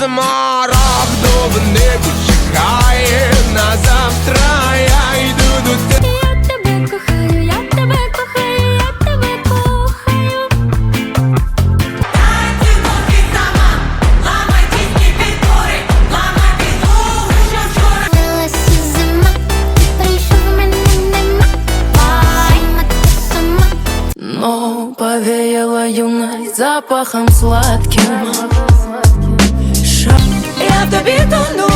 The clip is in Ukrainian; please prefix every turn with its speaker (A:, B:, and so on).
A: смарагдов небо чекає на завтра. Я йду до тебе.
B: Я тебе кохаю, я тебе кохаю, я тебе кохаю. Лилася зима, прийшов мене нема. Зима та сама.
C: Но повеяло юность запахом сладким
D: Я в тобі тону,